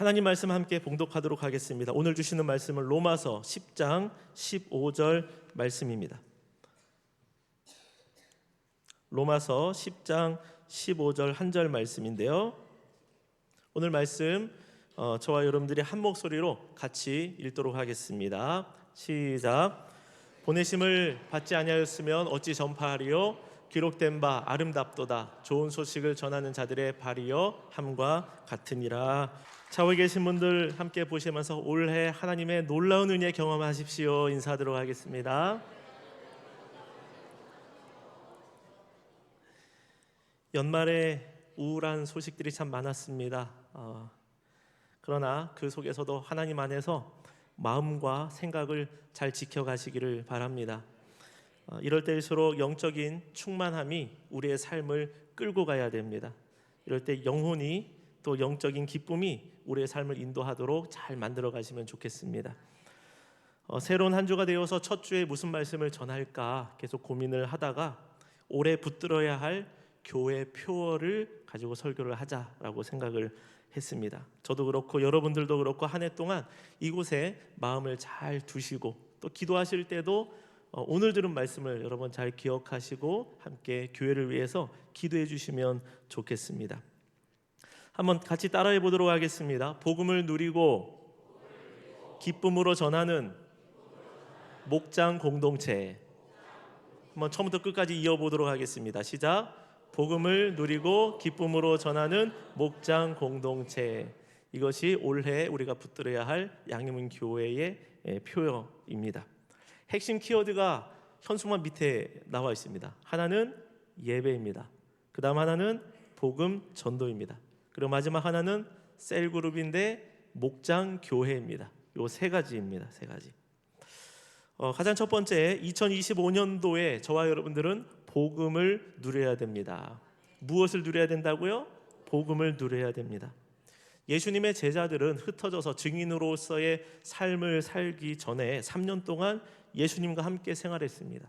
하나님 말씀 함께 봉독하도록 하겠습니다. 오늘 주시는 말씀은 로마서 10장 15절 말씀입니다. 로마서 10장 15절 한 절 말씀인데요. 오늘 말씀 어, 저와 여러분들이 한 목소리로 같이 읽도록 하겠습니다. 시작. 보내심을 받지 아니하였으면 어찌 전파하리요? 기록된 바 아름답도다. 좋은 소식을 전하는 자들의 발이여 함과 같으니라. 좌우에 계신 분들 함께 보시면서 올해 하나님의 놀라운 은혜 경험하십시오. 인사드리도록 하겠습니다. 연말에 우울한 소식들이 참 많았습니다. 어, 그러나 그 속에서도 하나님 안에서 마음과 생각을 잘 지켜가시기를 바랍니다. 어, 이럴 때일수록 영적인 충만함이 우리의 삶을 끌고 가야 됩니다. 이럴 때 영혼이 또 영적인 기쁨이 우리의 삶을 인도하도록 잘 만들어 가시면 좋겠습니다. 어, 새로운 한 주가 되어서 첫 주에 무슨 말씀을 전할까 계속 고민을 하다가 올해 붙들어야 할 교회 표어를 가지고 설교를 하자라고 생각을 했습니다. 저도 그렇고 여러분들도 그렇고 한 해 동안 이곳에 마음을 잘 두시고 또 기도하실 때도 어, 오늘 들은 말씀을 여러분 잘 기억하시고 함께 교회를 위해서 기도해 주시면 좋겠습니다. 한번 같이 따라해 보도록 하겠습니다. 복음을 누리고 기쁨으로 전하는 목장 공동체. 한번 처음부터 끝까지 이어 보도록 하겠습니다. 시작. 복음을 누리고 기쁨으로 전하는 목장 공동체. 이것이 올해 우리가 붙들어야 할 양림은 교회의 예, 표어입니다. 핵심 키워드가 현수막 밑에 나와 있습니다. 하나는 예배입니다. 그다음 하나는 복음 전도입니다. 그리고 마지막 하나는 셀 그룹인데 목장 교회입니다. 요 세 가지입니다. 세 가지. 어, 가장 첫 번째 2025년도에 저와 여러분들은 복음을 누려야 됩니다. 무엇을 누려야 된다고요? 복음을 누려야 됩니다. 예수님의 제자들은 흩어져서 증인으로서의 삶을 살기 전에 3년 동안 예수님과 함께 생활했습니다.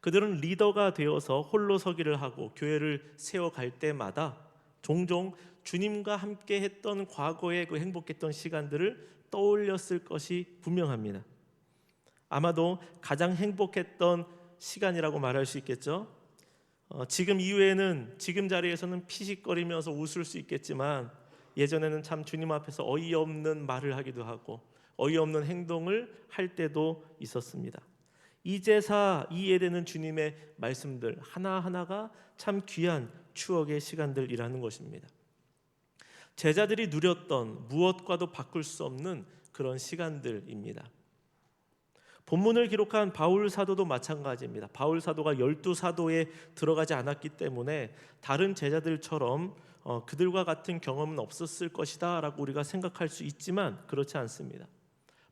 그들은 리더가 되어서 홀로 서기를 하고 교회를 세워갈 때마다 종종 주님과 함께 했던 과거의 그 행복했던 시간들을 떠올렸을 것이 분명합니다. 아마도 가장 행복했던 시간이라고 말할 수 있겠죠. 어, 지금 이후에는 지금 자리에서는 피식거리면서 웃을 수 있겠지만 예전에는 참 주님 앞에서 어이없는 말을 하기도 하고 어이없는 행동을 할 때도 있었습니다. 이제사 이해되는 주님의 말씀들 하나하나가 참 귀한 추억의 시간들이라는 것입니다. 제자들이 누렸던 무엇과도 바꿀 수 없는 그런 시간들입니다. 본문을 기록한 바울 사도도 마찬가지입니다. 바울 사도가 열두 사도에 들어가지 않았기 때문에 다른 제자들처럼 어, 그들과 같은 경험은 없었을 것이다라고 우리가 생각할 수 있지만 그렇지 않습니다.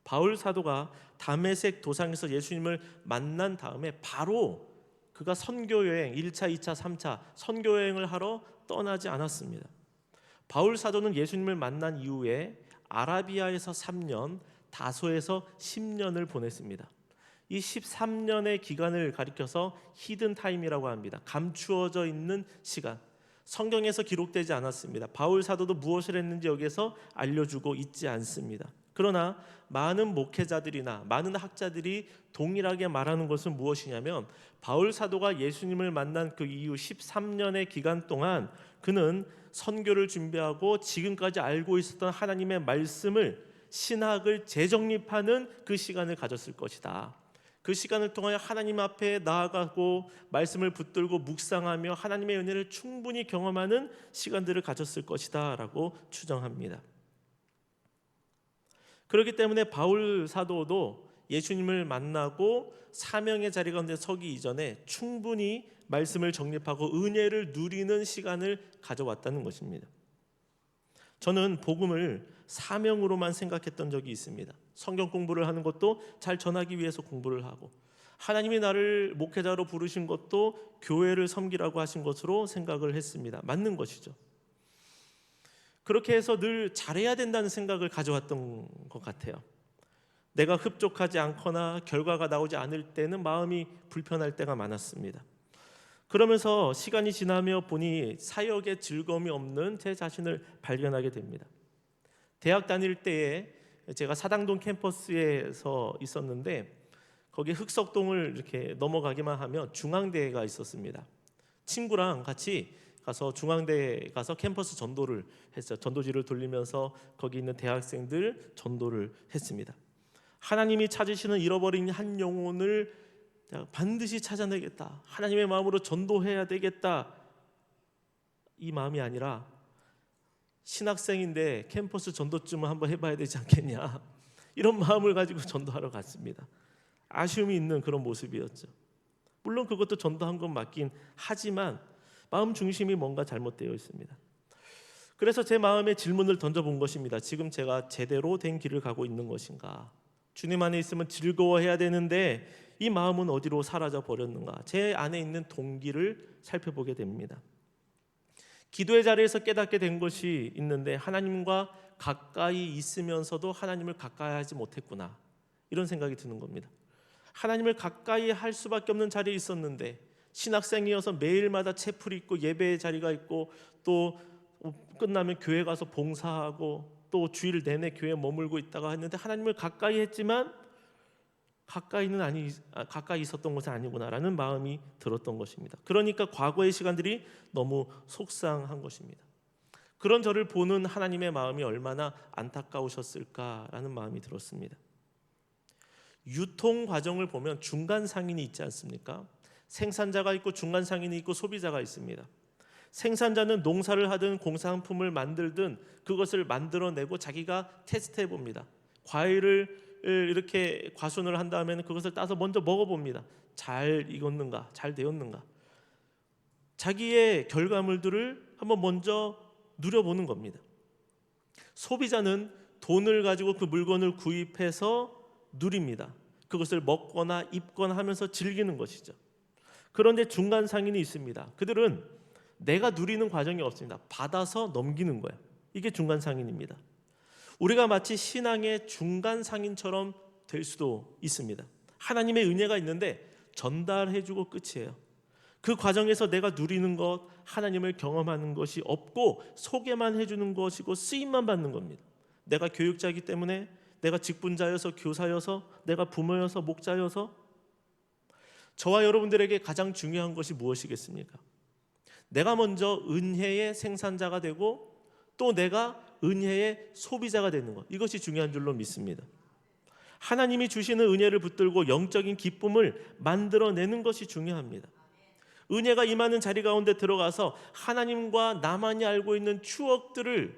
바울 사도가 담에색 도상에서 예수님을 만난 다음에 바로 그가 선교 여행 1차, 2차, 3차 선교 여행을 하러 떠나지 않았습니다. 바울 사도는 예수님을 만난 이후에 아라비아에서 3년, 다소에서 10년을 보냈습니다. 이 13년의 기간을 가리켜서 히든 타임이라고 합니다. 감추어져 있는 시간. 성경에서 기록되지 않았습니다. 바울 사도도 무엇을 했는지 여기서 알려주고 있지 않습니다. 그러나 많은 목회자들이나 많은 학자들이 동일하게 말하는 것은 무엇이냐면 바울 사도가 예수님을 만난 그 이후 13년의 기간 동안 그는 선교를 준비하고 지금까지 알고 있었던 하나님의 말씀을 신학을 재정립하는 그 시간을 가졌을 것이다. 그 시간을 통하여 하나님 앞에 나아가고 말씀을 붙들고 묵상하며 하나님의 은혜를 충분히 경험하는 시간들을 가졌을 것이다라고 추정합니다. 그렇기 때문에 바울 사도도 예수님을 만나고 사명의 자리 가운데 서기 이전에 충분히 말씀을 정립하고 은혜를 누리는 시간을 가져왔다는 것입니다. 저는 복음을 사명으로만 생각했던 적이 있습니다. 성경 공부를 하는 것도 잘 전하기 위해서 공부를 하고 하나님이 나를 목회자로 부르신 것도 교회를 섬기라고 하신 것으로 생각을 했습니다. 맞는 것이죠. 그렇게 해서 늘 잘해야 된다는 생각을 가져왔던 것 같아요. 내가 흡족하지 않거나 결과가 나오지 않을 때는 마음이 불편할 때가 많았습니다. 그러면서 시간이 지나며 보니 사역에 즐거움이 없는 제 자신을 발견하게 됩니다. 대학 다닐 때에 제가 사당동 캠퍼스에서 있었는데 거기 흑석동을 이렇게 넘어가기만 하면 중앙대가 있었습니다. 친구랑 같이 가서 중앙대에 가서 캠퍼스 전도를 했어요. 전도지를 돌리면서 거기 있는 대학생들 전도를 했습니다. 하나님이 찾으시는 잃어버린 한 영혼을 반드시 찾아내겠다. 하나님의 마음으로 전도해야 되겠다. 이 마음이 아니라 신학생인데 캠퍼스 전도쯤은 한번 해봐야 되지 않겠냐. 이런 마음을 가지고 전도하러 갔습니다. 아쉬움이 있는 그런 모습이었죠. 물론 그것도 전도한 건 맞긴 하지만 마음 중심이 뭔가 잘못되어 있습니다. 그래서 제 마음에 질문을 던져본 것입니다. 지금 제가 제대로 된 길을 가고 있는 것인가? 주님 안에 있으면 즐거워해야 되는데 이 마음은 어디로 사라져 버렸는가? 제 안에 있는 동기를 살펴보게 됩니다. 기도의 자리에서 깨닫게 된 것이 있는데 하나님과 가까이 있으면서도 하나님을 가까이 하지 못했구나. 이런 생각이 드는 겁니다. 하나님을 가까이 할 수밖에 없는 자리에 있었는데 신학생이어서 매일마다 채플이 있고 예배의 자리가 있고 또 끝나면 교회 가서 봉사하고 또 주일 내내 교회에 머물고 있다가 했는데 하나님을 가까이 했지만 가까이는 아니 아, 가까이 있었던 것은 아니구나라는 마음이 들었던 것입니다. 그러니까 과거의 시간들이 너무 속상한 것입니다. 그런 저를 보는 하나님의 마음이 얼마나 안타까우셨을까라는 마음이 들었습니다. 유통 과정을 보면 중간 상인이 있지 않습니까? 생산자가 있고 중간 상인이 있고 소비자가 있습니다. 생산자는 농사를 하든 공산품을 만들든 그것을 만들어내고 자기가 테스트해 봅니다. 과일을 이렇게 과순을 한 다음에는 그것을 따서 먼저 먹어봅니다. 잘 익었는가, 잘 되었는가. 자기의 결과물들을 한번 먼저 누려보는 겁니다. 소비자는 돈을 가지고 그 물건을 구입해서 누립니다. 그것을 먹거나 입거나 하면서 즐기는 것이죠. 그런데 중간 상인이 있습니다. 그들은 내가 누리는 과정이 없습니다. 받아서 넘기는 거야. 이게 중간 상인입니다. 우리가 마치 신앙의 중간 상인처럼 될 수도 있습니다. 하나님의 은혜가 있는데 전달해주고 끝이에요. 그 과정에서 내가 누리는 것, 하나님을 경험하는 것이 없고 소개만 해주는 것이고 쓰임만 받는 겁니다. 내가 교육자이기 때문에 내가 직분자여서 교사여서 내가 부모여서 목자여서 저와 여러분들에게 가장 중요한 것이 무엇이겠습니까? 내가 먼저 은혜의 생산자가 되고 또 내가 은혜의 소비자가 되는 것 이것이 중요한 줄로 믿습니다. 하나님이 주시는 은혜를 붙들고 영적인 기쁨을 만들어내는 것이 중요합니다. 은혜가 임하는 자리 가운데 들어가서 하나님과 나만이 알고 있는 추억들을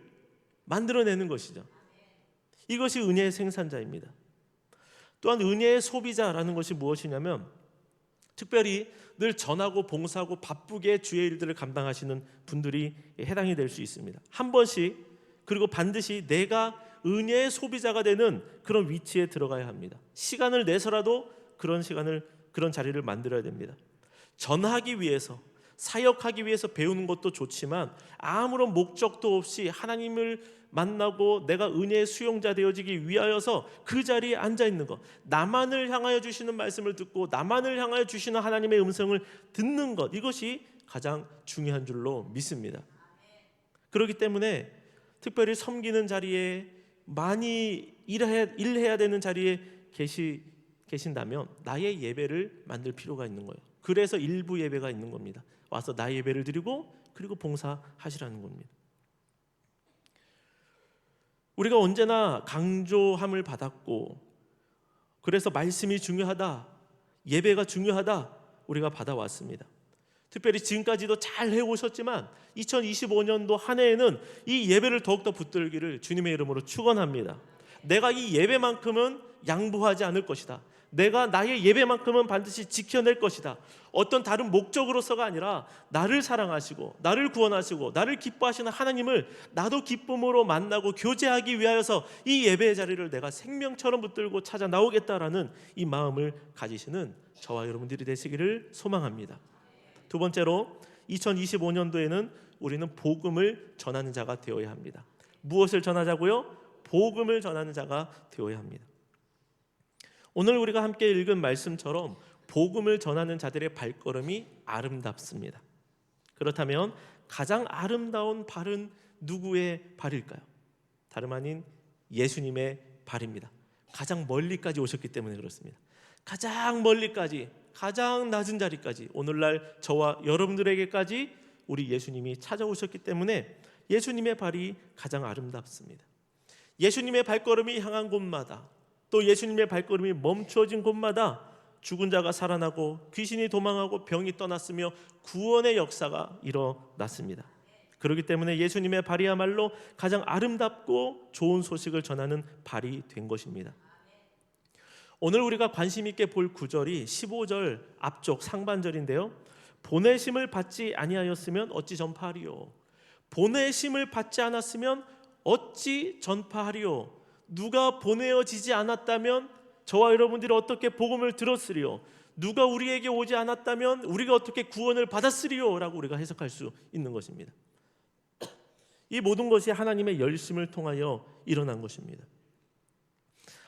만들어내는 것이죠. 이것이 은혜의 생산자입니다. 또한 은혜의 소비자라는 것이 무엇이냐면 특별히 늘 전하고 봉사하고 바쁘게 주의 일들을 감당하시는 분들이 해당이 될 수 있습니다. 한 번씩 그리고 반드시 내가 은혜의 소비자가 되는 그런 위치에 들어가야 합니다. 시간을 내서라도 그런 시간을 그런 자리를 만들어야 됩니다. 전하기 위해서 사역하기 위해서 배우는 것도 좋지만 아무런 목적도 없이 하나님을 만나고 내가 은혜의 수용자 되어지기 위하여서 그 자리에 앉아 있는 것, 나만을 향하여 주시는 말씀을 듣고 나만을 향하여 주시는 하나님의 음성을 듣는 것 이것이 가장 중요한 줄로 믿습니다. 그렇기 때문에 특별히 섬기는 자리에 많이 일해야, 일해야 되는 자리에 계시, 계신다면 나의 예배를 만들 필요가 있는 거예요. 그래서 일부 예배가 있는 겁니다. 와서 나의 예배를 드리고 그리고 봉사하시라는 겁니다. 우리가 언제나 강조함을 받았고 그래서 말씀이 중요하다, 예배가 중요하다 우리가 받아왔습니다. 특별히 지금까지도 잘 해오셨지만 2025년도 한 해에는 이 예배를 더욱더 붙들기를 주님의 이름으로 축원합니다. 내가 이 예배만큼은 양보하지 않을 것이다. 내가 나의 예배만큼은 반드시 지켜낼 것이다. 어떤 다른 목적으로서가 아니라 나를 사랑하시고 나를 구원하시고 나를 기뻐하시는 하나님을 나도 기쁨으로 만나고 교제하기 위하여서 이 예배의 자리를 내가 생명처럼 붙들고 찾아 나오겠다라는 이 마음을 가지시는 저와 여러분들이 되시기를 소망합니다. 두 번째로 2025년도에는 우리는 복음을 전하는 자가 되어야 합니다. 무엇을 전하자고요? 복음을 전하는 자가 되어야 합니다. 오늘 우리가 함께 읽은 말씀처럼 복음을 전하는 자들의 발걸음이 아름답습니다. 그렇다면 가장 아름다운 발은 누구의 발일까요? 다름 아닌 예수님의 발입니다. 가장 멀리까지 오셨기 때문에 그렇습니다. 가장 멀리까지 가장 낮은 자리까지 오늘날 저와 여러분들에게까지 우리 예수님이 찾아오셨기 때문에 예수님의 발이 가장 아름답습니다. 예수님의 발걸음이 향한 곳마다 또 예수님의 발걸음이 멈추어진 곳마다 죽은 자가 살아나고 귀신이 도망하고 병이 떠났으며 구원의 역사가 일어났습니다. 그렇기 때문에 예수님의 발이야말로 가장 아름답고 좋은 소식을 전하는 발이 된 것입니다. 오늘 우리가 관심 있게 볼 구절이 15절 앞쪽 상반절인데요. 보내심을 받지 아니하였으면 어찌 전파하리요? 보내심을 받지 않았으면 어찌 전파하리요? 누가 보내어지지 않았다면 저와 여러분들이 어떻게 복음을 들었으리요? 누가 우리에게 오지 않았다면 우리가 어떻게 구원을 받았으리요 라고 우리가 해석할 수 있는 것입니다. 이 모든 것이 하나님의 열심을 통하여 일어난 것입니다.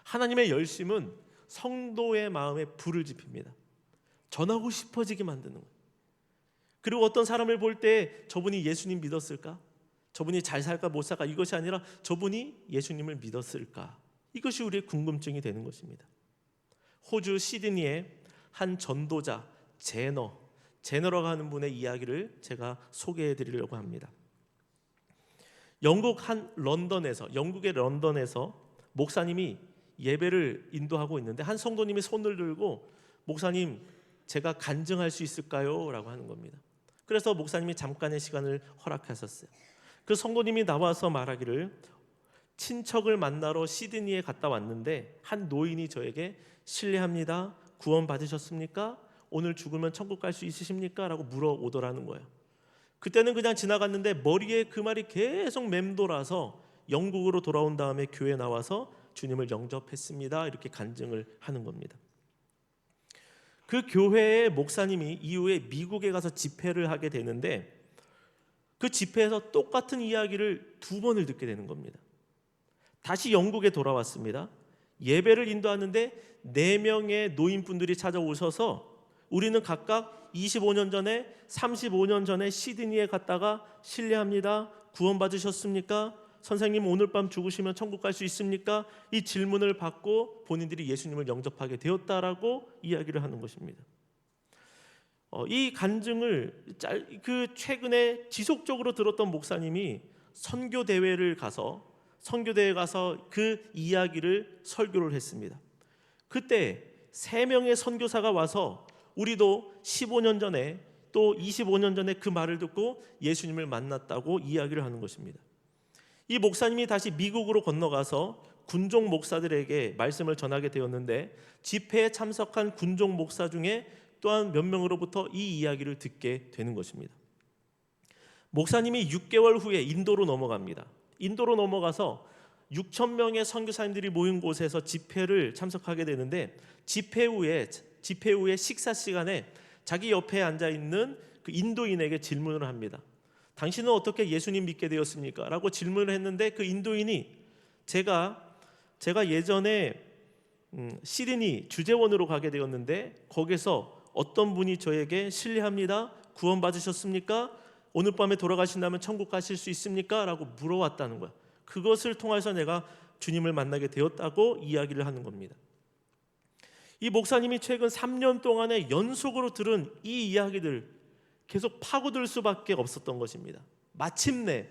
하나님의 열심은 성도의 마음에 불을 지핍니다. 전하고 싶어지게 만드는 거예요. 그리고 어떤 사람을 볼 때 저분이 예수님 믿었을까? 저분이 잘 살까 못 살까 이것이 아니라 저분이 예수님을 믿었을까? 이것이 우리의 궁금증이 되는 것입니다. 호주 시드니의 한 전도자 제너 제너라고 하는 분의 이야기를 제가 소개해 드리려고 합니다. 영국 한 런던에서 영국의 런던에서 목사님이 예배를 인도하고 있는데 한 성도님이 손을 들고 목사님 제가 간증할 수 있을까요?라고 하는 겁니다. 그래서 목사님이 잠깐의 시간을 허락하셨어요. 그 성도님이 나와서 말하기를 친척을 만나러 시드니에 갔다 왔는데 한 노인이 저에게 실례합니다. 구원 받으셨습니까? 오늘 죽으면 천국 갈 수 있으십니까? 라고 물어오더라는 거예요. 그때는 그냥 지나갔는데 머리에 그 말이 계속 맴돌아서 영국으로 돌아온 다음에 교회 나와서 주님을 영접했습니다. 이렇게 간증을 하는 겁니다. 그 교회의 목사님이 이후에 미국에 가서 집회를 하게 되는데 그 집회에서 똑같은 이야기를 두 번을 듣게 되는 겁니다. 다시 영국에 돌아왔습니다. 예배를 인도하는데 네 명의 노인분들이 찾아오셔서 우리는 각각 25년 전에 35년 전에 시드니에 갔다가 실례합니다. 구원 받으셨습니까? 선생님 오늘 밤 죽으시면 천국 갈 수 있습니까? 이 질문을 받고 본인들이 예수님을 영접하게 되었다라고 이야기를 하는 것입니다. 어, 이 간증을 짤, 그 최근에 지속적으로 들었던 목사님이 선교 대회를 가서 선교 대회 가서 그 이야기를 설교를 했습니다. 그때 세 명의 선교사가 와서 우리도 15년 전에 또 25년 전에 그 말을 듣고 예수님을 만났다고 이야기를 하는 것입니다. 이 목사님이 다시 미국으로 건너가서 군종 목사들에게 말씀을 전하게 되었는데 집회에 참석한 군종 목사 중에 또한 몇 명으로부터 이 이야기를 듣게 되는 것입니다. 목사님이 6개월 후에 인도로 넘어갑니다. 인도로 넘어가서 6천 명의 선교사님들이 모인 곳에서 집회를 참석하게 되는데 집회 후에 집회 후에 식사 시간에 자기 옆에 앉아 있는 그 인도인에게 질문을 합니다. 당신은 어떻게 예수님 믿게 되었습니까? 라고 질문을 했는데 그 인도인이 제가 제가 예전에 음, 시드니 주재원으로 가게 되었는데 거기서 어떤 분이 저에게 실례합니다. 구원 받으셨습니까? 오늘 밤에 돌아가신다면 천국 가실 수 있습니까? 라고 물어왔다는 거야. 그것을 통해서 내가 주님을 만나게 되었다고 이야기를 하는 겁니다. 이 목사님이 최근 3년 동안에 연속으로 들은 이 이야기들 계속 파고들 수밖에 없었던 것입니다. 마침내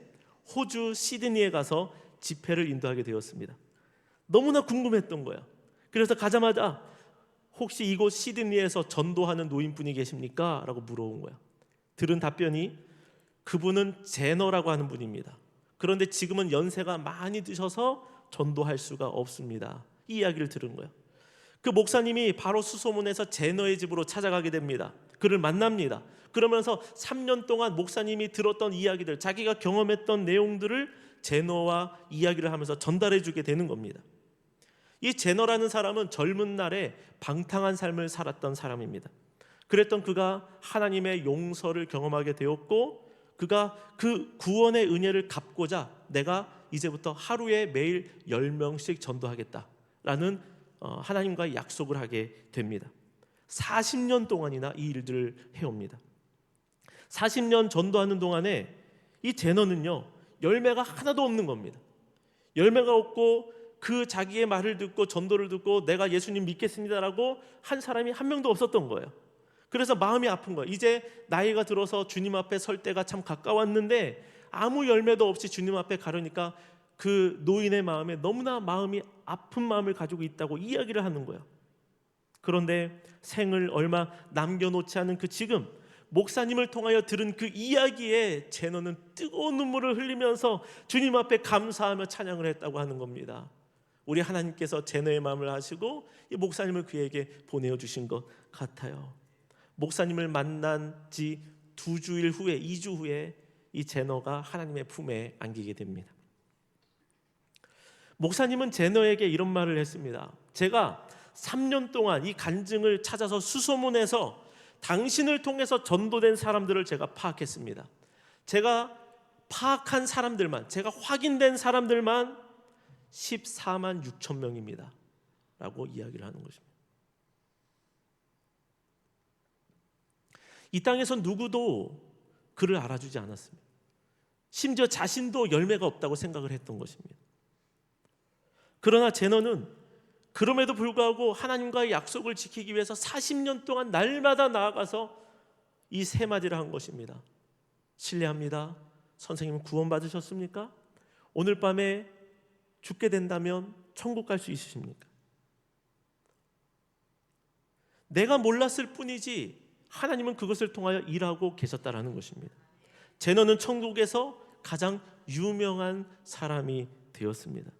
호주 시드니에 가서 집회를 인도하게 되었습니다. 너무나 궁금했던 거야. 그래서 가자마자 혹시 이곳 시드니에서 전도하는 노인분이 계십니까? 라고 물어온 거야. 들은 답변이 그분은 제너라고 하는 분입니다. 그런데 지금은 연세가 많이 드셔서 전도할 수가 없습니다. 이 이야기를 들은 거야. 그 목사님이 바로 수소문에서 제너의 집으로 찾아가게 됩니다. 그를 만납니다. 그러면서 3년 동안 목사님이 들었던 이야기들, 자기가 경험했던 내용들을 제너와 이야기를 하면서 전달해 주게 되는 겁니다. 이 제너라는 사람은 젊은 날에 방탕한 삶을 살았던 사람입니다. 그랬던 그가 하나님의 용서를 경험하게 되었고 그가 그 구원의 은혜를 갚고자 내가 이제부터 하루에 매일 10명씩 전도하겠다라는 어, 하나님과의 약속을 하게 됩니다. 40년 동안이나 이 일들을 해옵니다. 40년 전도하는 동안에 이 제너는요 열매가 하나도 없는 겁니다. 열매가 없고 그 자기의 말을 듣고 전도를 듣고 내가 예수님 믿겠습니다라고 한 사람이 한 명도 없었던 거예요. 그래서 마음이 아픈 거예요. 이제 나이가 들어서 주님 앞에 설 때가 참 가까웠는데 아무 열매도 없이 주님 앞에 가려니까 그 노인의 마음에 너무나 마음이 아픈 마음을 가지고 있다고 이야기를 하는 거예요. 그런데 생을 얼마 남겨놓지 않은 그 지금 목사님을 통하여 들은 그 이야기에 제노는 뜨거운 눈물을 흘리면서 주님 앞에 감사하며 찬양을 했다고 하는 겁니다. 우리 하나님께서 제노의 마음을 하시고 이 목사님을 그에게 보내어 주신 것 같아요. 목사님을 만난 지 두 주일 후에, 이주 후에 이 제너가 하나님의 품에 안기게 됩니다. 목사님은 제너에게 이런 말을 했습니다. 제가 3년 동안 이 간증을 찾아서 수소문해서 당신을 통해서 전도된 사람들을 제가 파악했습니다. 제가 파악한 사람들만, 제가 확인된 사람들만 14만 6천 명입니다. 라고 이야기를 하는 것입니다. 이 땅에서 누구도 그를 알아주지 않았습니다. 심지어 자신도 열매가 없다고 생각을 했던 것입니다. 그러나 제너는 그럼에도 불구하고 하나님과의 약속을 지키기 위해서 40년 동안 날마다 나아가서 이 세 마디를 한 것입니다. 신뢰합니다. 선생님 구원 받으셨습니까? 오늘 밤에 죽게 된다면 천국 갈 수 있으십니까? 내가 몰랐을 뿐이지 하나님은 그것을 통하여 일하고 계셨다라는 것입니다. 제너는 천국에서 가장 유명한 사람이 되었습니다.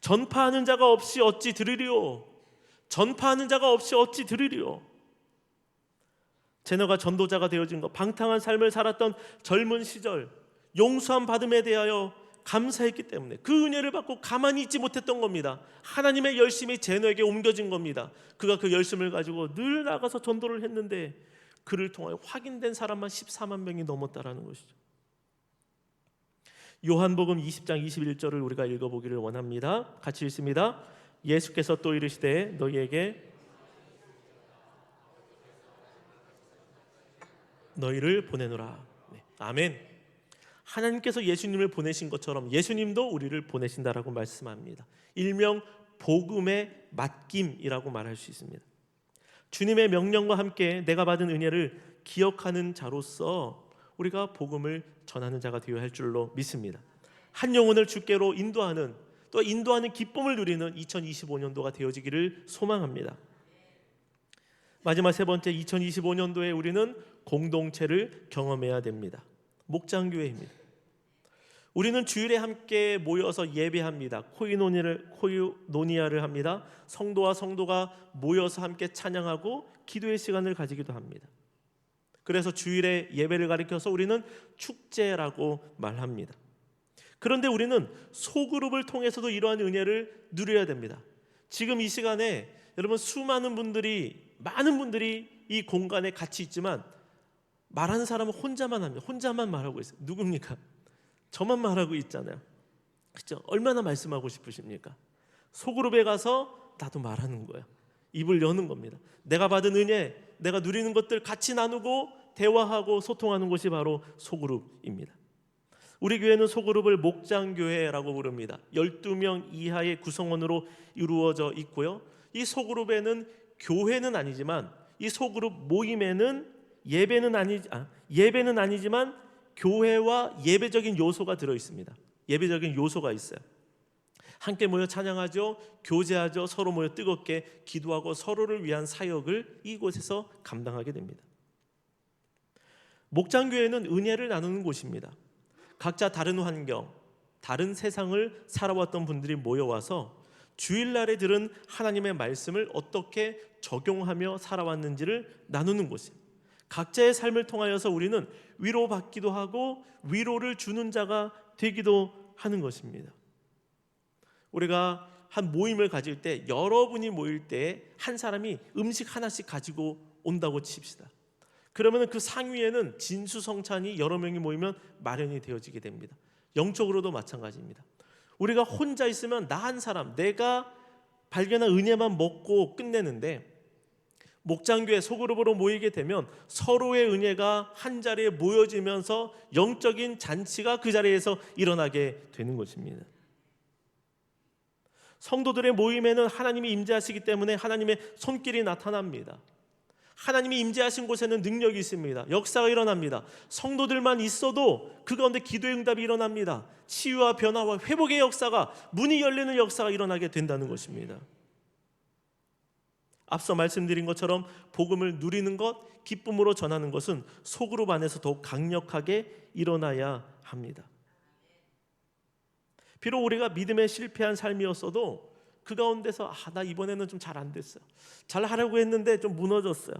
전파하는 자가 없이 어찌 들으리요? 전파하는 자가 없이 어찌 들으리요? 제너가 전도자가 되어진 것, 방탕한 삶을 살았던 젊은 시절, 용서함 받음에 대하여 감사했기 때문에 그 은혜를 받고 가만히 있지 못했던 겁니다. 하나님의 열심이 제너에게 옮겨진 겁니다. 그가 그 열심을 가지고 늘 나가서 전도를 했는데 그를 통하여 확인된 사람만 14만 명이 넘었다라는 것이죠. 요한복음 20장 21절을 우리가 읽어보기를 원합니다. 같이 읽습니다. 예수께서 또 이르시되 너희에게 너희를 보내노라. 네. 아멘. 하나님께서 예수님을 보내신 것처럼 예수님도 우리를 보내신다라고 말씀합니다. 일명 복음의 맡김이라고 말할 수 있습니다. 주님의 명령과 함께 내가 받은 은혜를 기억하는 자로서 우리가 복음을 전하는 자가 되어야 할 줄로 믿습니다. 한 영혼을 주께로 인도하는 또 인도하는 기쁨을 누리는 2025년도가 되어지기를 소망합니다. 마지막 세 번째 2025년도에 우리는 공동체를 경험해야 됩니다. 목장교회입니다. 우리는 주일에 함께 모여서 예배합니다. 코이노니를 코이노니아를 합니다. 성도와 성도가 모여서 함께 찬양하고 기도의 시간을 가지기도 합니다. 그래서 주일에 예배를 가리켜서 우리는 축제라고 말합니다. 그런데 우리는 소그룹을 통해서도 이러한 은혜를 누려야 됩니다. 지금 이 시간에 여러분 수많은 분들이 많은 분들이 이 공간에 같이 있지만 말하는 사람은 혼자만 합니다. 혼자만 말하고 있어요. 누굽니까? 저만 말하고 있잖아요. 그렇죠? 얼마나 말씀하고 싶으십니까? 소그룹에 가서 나도 말하는 거예요. 입을 여는 겁니다. 내가 받은 은혜, 내가 누리는 것들 같이 나누고 대화하고 소통하는 곳이 바로 소그룹입니다. 우리 교회는 소그룹을 목장교회라고 부릅니다. 12명 이하의 구성원으로 이루어져 있고요. 이 소그룹에는 교회는 아니지만 이 소그룹 모임에는 예배는 아니 아, 예배는 아니지만 교회와 예배적인 요소가 들어 있습니다. 예배적인 요소가 있어요. 함께 모여 찬양하죠. 교제하죠. 서로 모여 뜨겁게 기도하고 서로를 위한 사역을 이곳에서 감당하게 됩니다. 목장교회는 은혜를 나누는 곳입니다. 각자 다른 환경, 다른 세상을 살아왔던 분들이 모여와서 주일날에 들은 하나님의 말씀을 어떻게 적용하며 살아왔는지를 나누는 곳이에요. 각자의 삶을 통하여서 우리는 위로받기도 하고 위로를 주는 자가 되기도 하는 것입니다. 우리가 한 모임을 가질 때 여러분이 모일 때 한 사람이 음식 하나씩 가지고 온다고 칩시다. 그러면 그 상위에는 진수성찬이 여러 명이 모이면 마련이 되어지게 됩니다. 영적으로도 마찬가지입니다. 우리가 혼자 있으면 나 한 사람, 내가 발견한 은혜만 먹고 끝내는데 목장교회 소그룹으로 모이게 되면 서로의 은혜가 한 자리에 모여지면서 영적인 잔치가 그 자리에서 일어나게 되는 것입니다. 성도들의 모임에는 하나님이 임재하시기 때문에 하나님의 손길이 나타납니다. 하나님이 임재하신 곳에는 능력이 있습니다. 역사가 일어납니다. 성도들만 있어도 그 가운데 기도의 응답이 일어납니다. 치유와 변화와 회복의 역사가 문이 열리는 역사가 일어나게 된다는 것입니다. 앞서 말씀드린 것처럼 복음을 누리는 것, 기쁨으로 전하는 것은 소그룹 안에서 더욱 강력하게 일어나야 합니다. 비록 우리가 믿음에 실패한 삶이었어도 그 가운데서 아, 나 이번에는 좀 잘 안 됐어요. 잘 하려고 했는데 좀 무너졌어요.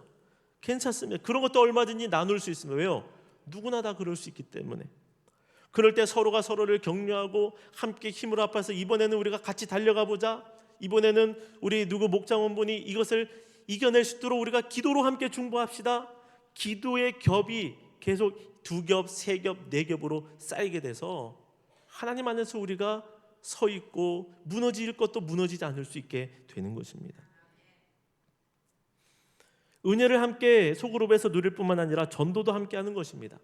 괜찮습니다. 그런 것도 얼마든지 나눌 수 있습니다. 왜요? 누구나 다 그럴 수 있기 때문에. 그럴 때 서로가 서로를 격려하고 함께 힘을 합해서 이번에는 우리가 같이 달려가 보자. 이번에는 우리 누구 목장원분이 이것을 이겨낼 수 있도록 우리가 기도로 함께 중보합시다. 기도의 겹이 계속 두 겹, 세 겹, 네 겹으로 쌓이게 돼서 하나님 안에서 우리가 서 있고 무너질 것도 무너지지 않을 수 있게 되는 것입니다. 은혜를 함께 소그룹에서 누릴 뿐만 아니라 전도도 함께 하는 것입니다.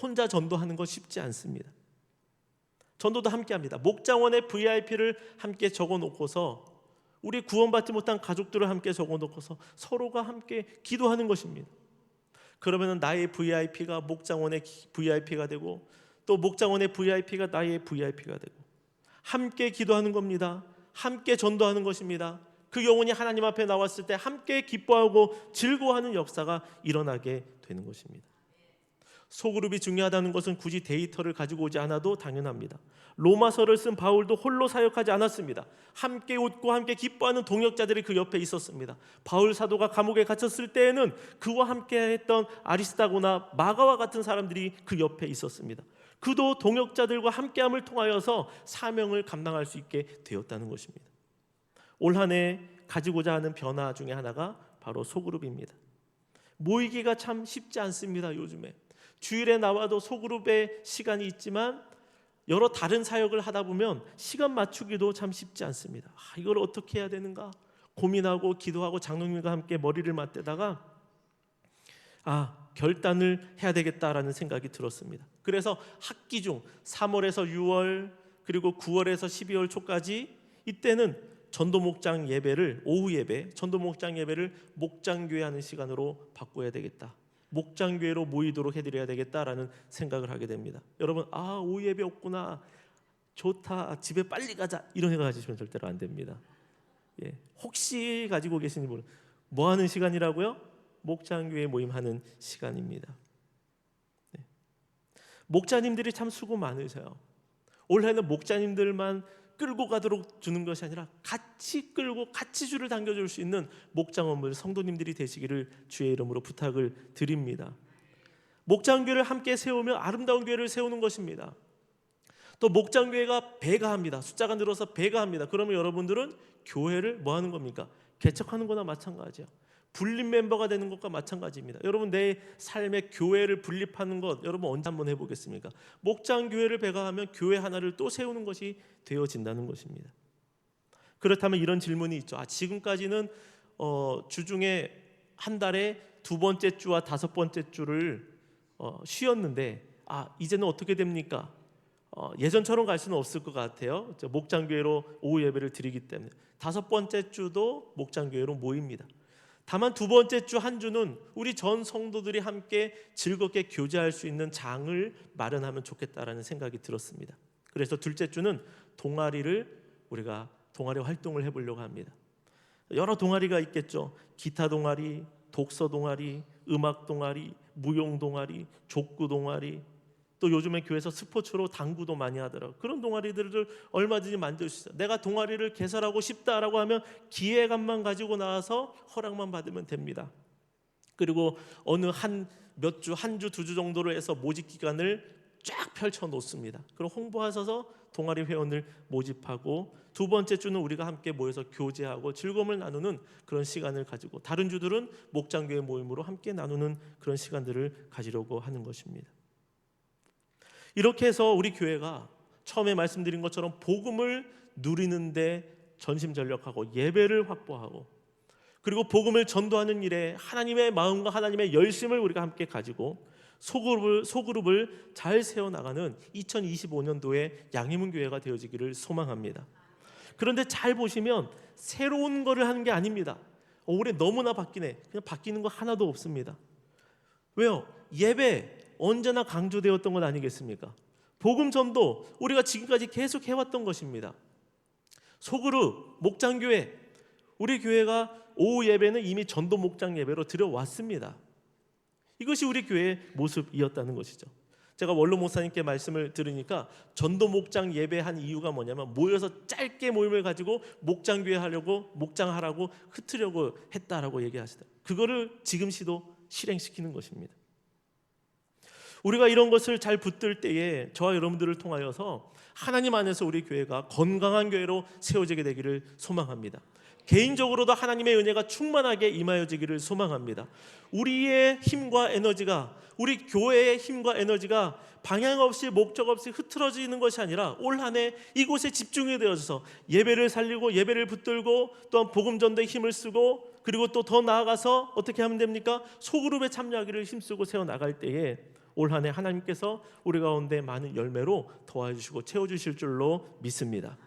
혼자 전도하는 것 쉽지 않습니다. 전도도 함께 합니다. 목장원의 VIP를 함께 적어 놓고서 우리 구원받지 못한 가족들을 함께 적어 놓고서 서로가 함께 기도하는 것입니다. 그러면 나의 VIP가 목장원의 VIP가 되고 또 목장원의 VIP가 나의 VIP가 되고 함께 기도하는 겁니다. 함께 전도하는 것입니다. 그 영혼이 하나님 앞에 나왔을 때 함께 기뻐하고 즐거워하는 역사가 일어나게 되는 것입니다. 소그룹이 중요하다는 것은 굳이 데이터를 가지고 오지 않아도 당연합니다. 로마서를 쓴 바울도 홀로 사역하지 않았습니다. 함께 웃고 함께 기뻐하는 동역자들이 그 옆에 있었습니다. 바울 사도가 감옥에 갇혔을 때에는 그와 함께 했던 아리스타고나 마가와 같은 사람들이 그 옆에 있었습니다. 그도 동역자들과 함께함을 통하여서 사명을 감당할 수 있게 되었다는 것입니다. 올 한 해 가지고자 하는 변화 중에 하나가 바로 소그룹입니다. 모이기가 참 쉽지 않습니다. 요즘에 주일에 나와도 소그룹의 시간이 있지만 여러 다른 사역을 하다 보면 시간 맞추기도 참 쉽지 않습니다. 아, 이걸 어떻게 해야 되는가 고민하고 기도하고 장로님과 함께 머리를 맞대다가 아 결단을 해야 되겠다라는 생각이 들었습니다. 그래서 학기 중 3월에서 6월 그리고 9월에서 12월 초까지 이때는 전도 목장 예배를 오후 예배, 전도 목장 예배를 목장 교회 하는 시간으로 바꿔야 되겠다. 목장교회로 모이도록 해드려야 되겠다라는 생각을 하게 됩니다. 여러분, 아 오후 예배 없구나, 좋다, 집에 빨리 가자 이런 생각 가지시면 절대로 안 됩니다. 예, 혹시 가지고 계신 분, 뭐 하는 시간이라고요? 목장교회 모임하는 시간입니다. 네. 목자님들이 참 수고 많으세요. 올해는 목자님들만 끌고 가도록 주는 것이 아니라 같이 끌고 같이 줄을 당겨줄 수 있는 목장원들 성도님들이 되시기를 주의 이름으로 부탁을 드립니다. 목장교회를 함께 세우며 아름다운 교회를 세우는 것입니다. 또 목장교회가 배가 합니다. 숫자가 늘어서 배가 합니다. 그러면 여러분들은 교회를 뭐 하는 겁니까? 개척하는 거나 마찬가지야. 분립 멤버가 되는 것과 마찬가지입니다. 여러분 내 삶의 교회를 분립하는 것 여러분 언제 한번 해보겠습니까? 목장 교회를 배가하면 교회 하나를 또 세우는 것이 되어진다는 것입니다. 그렇다면 이런 질문이 있죠. 아 지금까지는 어, 주중에 한 달에 두 번째 주와 다섯 번째 주를 어, 쉬었는데 아 이제는 어떻게 됩니까? 어, 예전처럼 갈 수는 없을 것 같아요. 목장교회로 오후 예배를 드리기 때문에 다섯 번째 주도 목장교회로 모입니다. 다만 두 번째 주 한 주는 우리 전 성도들이 함께 즐겁게 교제할 수 있는 장을 마련하면 좋겠다라는 생각이 들었습니다. 그래서 둘째 주는 동아리를 우리가 동아리 활동을 해보려고 합니다. 여러 동아리가 있겠죠. 기타 동아리, 독서 동아리, 음악 동아리, 무용 동아리, 족구 동아리, 또 요즘에 교회에서 스포츠로 당구도 많이 하더라고. 그런 동아리들을 얼마든지 만들 수 있어. 내가 동아리를 개설하고 싶다라고 하면 기획안만 가지고 나와서 허락만 받으면 됩니다. 그리고 어느 한 몇 주, 한 주, 두 주 정도로 해서 모집 기간을 쫙 펼쳐 놓습니다. 그리고 홍보하셔서 동아리 회원을 모집하고 두 번째 주는 우리가 함께 모여서 교제하고 즐거움을 나누는 그런 시간을 가지고 다른 주들은 목장교회 모임으로 함께 나누는 그런 시간들을 가지려고 하는 것입니다. 이렇게 해서 우리 교회가 처음에 말씀드린 것처럼 복음을 누리는데 전심전력하고 예배를 확보하고 그리고 복음을 전도하는 일에 하나님의 마음과 하나님의 열심을 우리가 함께 가지고 소그룹을, 소그룹을 잘 세워나가는 2025년도에 양희문 교회가 되어지기를 소망합니다. 그런데 잘 보시면 새로운 거를 하는 게 아닙니다. 어, 올해 너무나 바뀌네. 그냥 바뀌는 거 하나도 없습니다. 왜요? 예배 언제나 강조되었던 것 아니겠습니까? 복음 전도 우리가 지금까지 계속 해왔던 것입니다. 소그룹 목장교회 우리 교회가 오후 예배는 이미 전도 목장 예배로 드려왔습니다. 이것이 우리 교회의 모습이었다는 것이죠. 제가 원로 목사님께 말씀을 들으니까 전도 목장 예배한 이유가 뭐냐면 모여서 짧게 모임을 가지고 목장 교회 하려고 목장하라고 흩으려고 했다라고 얘기하시다. 그거를 지금 시도 실행시키는 것입니다. 우리가 이런 것을 잘 붙들 때에 저와 여러분들을 통하여서 하나님 안에서 우리 교회가 건강한 교회로 세워지게 되기를 소망합니다. 개인적으로도 하나님의 은혜가 충만하게 임하여지기를 소망합니다. 우리의 힘과 에너지가 우리 교회의 힘과 에너지가 방향 없이 목적 없이 흐트러지는 것이 아니라 올 한 해 이곳에 집중이 되어서 예배를 살리고 예배를 붙들고 또한 복음 전도에 힘을 쓰고 그리고 또 더 나아가서 어떻게 하면 됩니까? 소그룹에 참여하기를 힘쓰고 세워 나갈 때에 올 한 해 하나님께서 우리 가운데 많은 열매로 도와주시고 채워 주실 줄로 믿습니다.